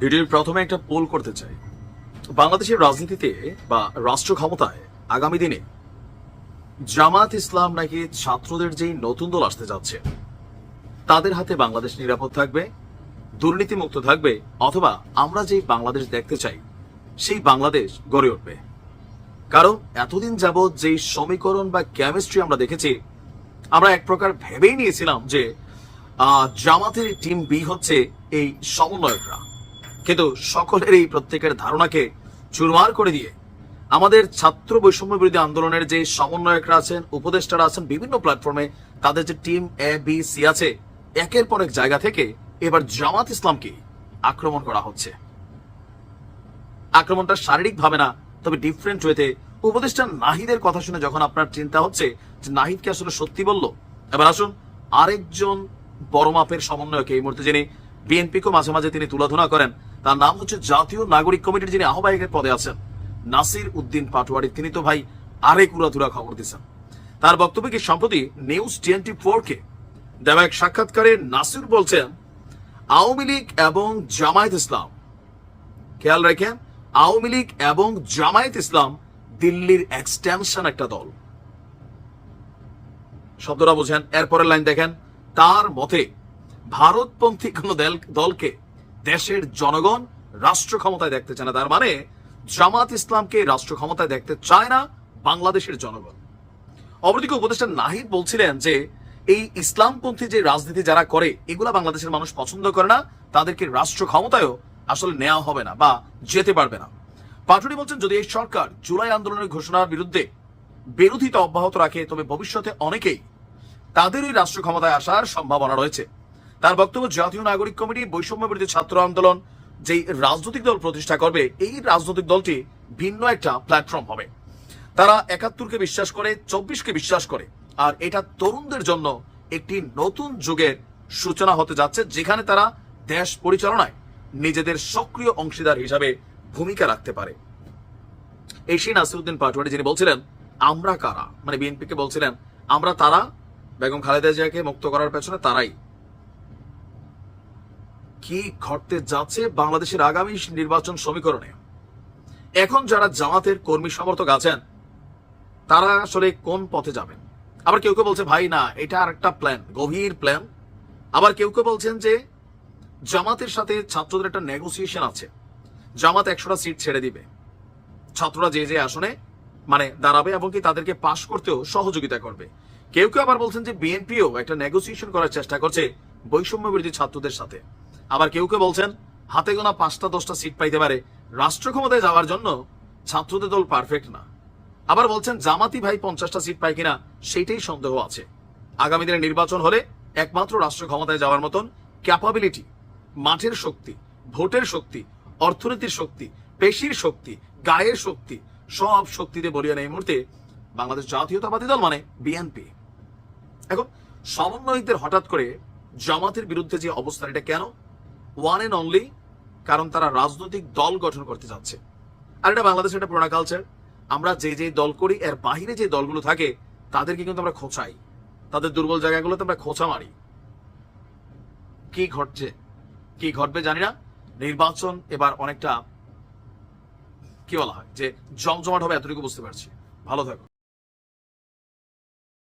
ভিডিওর প্রথমে একটা পোল করতে চাই। বাংলাদেশের রাজনীতিতে বা রাষ্ট্র ক্ষমতায় আগামী দিনে জামাত ইসলাম নাকি ছাত্রদের যেই নতুন দল আসতে যাচ্ছে, তাদের হাতে বাংলাদেশ নিরাপদ থাকবে, দুর্নীতিমুক্ত থাকবে, অথবা আমরা যেই বাংলাদেশ দেখতে চাই, সেই বাংলাদেশ গড়ে উঠবে। কারণ এতদিন যাবৎ যেই সমীকরণ বা কেমিস্ট্রি আমরা দেখেছি, আমরা এক প্রকার ভেবেই নিয়েছিলাম যে জামাতের টিম বি হচ্ছে এই সমন্বয়করা। কিন্তু সকলের এই প্রত্যেকের ধারণাকে চুরমার করে দিয়ে আমাদের ছাত্র বৈষম্য বিরোধী আন্দোলনের যে সমন্বয়করা আছেন, উপদেষ্টারা আছেন, বিভিন্ন প্ল্যাটফর্মে তাদের যে টিম এ বি সি আছে, একের পর এক জায়গা থেকে এবার জামাত ইসলামকে আক্রমণ করা হচ্ছে। আক্রমণটা শারীরিক ভাবে না, তবে ডিফারেন্ট ওয়েতে উপদেষ্টা নাহিদের কথা শুনে যখন আপনার চিন্তা হচ্ছে যে নাহিদকে আসলে সত্যি বলল? এবার আসুন আরেকজন বড় মাপের সমন্বয়কে, এই মুহূর্তে যিনি বিএনপিকে মাঝে মাঝে তিনি তুলাধনা করেন তার নাম হচ্ছে জাতীয় নাগরিক কমিটির যিনি আহ্বায়কের পদে আছেন, নাসির উদ্দিন পাটোয়ারি তিনি তো ভাই আরেক উড়াধুরা খবর দিচ্ছেন তার বক্তব্যে কি সম্প্রতি নিউজ টোয়েন্টি ফোর কে দেওয়া এক সাক্ষাৎকারে নাসির বলছেন, আওয়ামী লীগ এবং জামায়াত ইসলাম, খেয়াল রাখেন, আওয়ামী লীগ এবং জামায়াত ইসলাম দিল্লির এক্সটেনশন একটা দল। শব্দটা বোঝেন, এরপরের লাইন দেখেন, তার মতে ভারতপন্থী কোন দলকে দেশের জনগণ রাষ্ট্র ক্ষমতায় দেখতে চায় না। তার মানে জামাত ইসলামকে রাষ্ট্র ক্ষমতায় দেখতে চায় না বাংলাদেশের জনগণ। অপরদিকে উপদেষ্টা নাহিদ বলছিলেন যে, এই ইসলামপন্থী যে রাজনীতি যারা করে, এগুলা বাংলাদেশের মানুষ পছন্দ করে না, তাদেরকে রাষ্ট্র ক্ষমতায়ও আসলে নেওয়া হবে না বা যেতে পারবে না। পাটুরি বলছেন, যদি এই সরকার জুলাই আন্দোলনের ঘোষণার বিরুদ্ধে বিরোধিতা অব্যাহত রাখে, তবে ভবিষ্যতে অনেকেই তাদেরই রাষ্ট্র ক্ষমতায় আসার সম্ভাবনা রয়েছে। তার বক্তব্য, জাতীয় নাগরিক কমিটি বৈষম্য বিরোধী ছাত্র আন্দোলন, যেই রাজনৈতিক দল প্রতিষ্ঠা করবে, এই রাজনৈতিক দলটি ভিন্ন একটা প্ল্যাটফর্ম হবে। তারা একাত্তরকে বিশ্বাস করে, চব্বিশকে বিশ্বাস করে, আর এটা তরুণদের জন্য একটি নতুন যুগের সূচনা হতে যাচ্ছে, যেখানে তারা দেশ পরিচালনায় নিজেদের সক্রিয় অংশীদার হিসাবে ভূমিকা রাখতে পারে। সেই নাসিরুদ্দিন পাটোয়ারি যিনি বলছিলেন, আমরা কারা? মানে বিএনপিকে বলছিলেন, আমরা তারা। বেগম খালেদা জিয়াকে মুক্ত করার পেছনে তারাই। কি ঘটতে যাচ্ছে বাংলাদেশের আগামী নির্বাচন সমীকরণে? এখন যারা জামাতের কর্মী সমর্থক আছেন, তারা আসলে কোন পথে যাবেন? আবার কেউ কেউ বলছে, ভাই, না, এটা আর একটা প্ল্যান গভীর প্ল্যান আবার কেউ কেউ বলছেন যে, জামাতের সাথে ছাত্রদের একটা নেগোসিয়েশন আছে। জামাত একশোটা সিট ছেড়ে দিবে। ছাত্ররা যে যে আসনে মানে দাঁড়াবে এবং কি তাদেরকে পাশ করতেও সহযোগিতা করবে। কেউ কেউ আবার বলছেন যে, বিএনপিও একটা নেগোসিয়েশন করার চেষ্টা করছে বৈষম্য বিরোধী ছাত্রদের সাথে। আবার কেউ কেউ বলছেন, হাতে গোনা পাঁচটা, দশটা সিট পাইতে পারে। রাষ্ট্র ক্ষমতায় যাওয়ার জন্য ছাত্রদের দল পারফেক্ট না। আবার বলছেন, জামাতি ভাই পঞ্চাশটা সিট পায় কিনা, সেইটাই সন্দেহ আছে। আগামী দিনে নির্বাচন হলে একমাত্র রাষ্ট্র ক্ষমতায় যাওয়ার মতন ক্যাপাবিলিটি মাঠের শক্তি, ভোটের শক্তি, অর্থনীতির শক্তি, পেশির শক্তি, গায়ের শক্তি, সব শক্তিতে বলিয়া এই মুহূর্তে বাংলাদেশ জাতীয়তাবাদী দল মানে বিএনপি এখন সমন্বয়কদের হঠাৎ করে জামাতের বিরুদ্ধে যে অবস্থান, এটা কেন? ওয়ান এন্ড অনলি কারণ তারা রাজনৈতিক দল গঠন করতে যাচ্ছে। আর এটা বাংলাদেশের একটা পুরোনা কালচার আমরা যে যে দল করি, এর বাহিরে যে দলগুলো থাকে, তাদেরকে কিন্তু আমরা খোঁচাই। তাদের দুর্বল জায়গাগুলোতে আমরা খোঁচা মারি। কি ঘটছে? কি ঘটবে জানি না। নির্বাচন এবার অনেকটা, কি বলা হয়, যে জমজমাট হবে, এতটুকু বুঝতে পারছি। ভালো থাকো।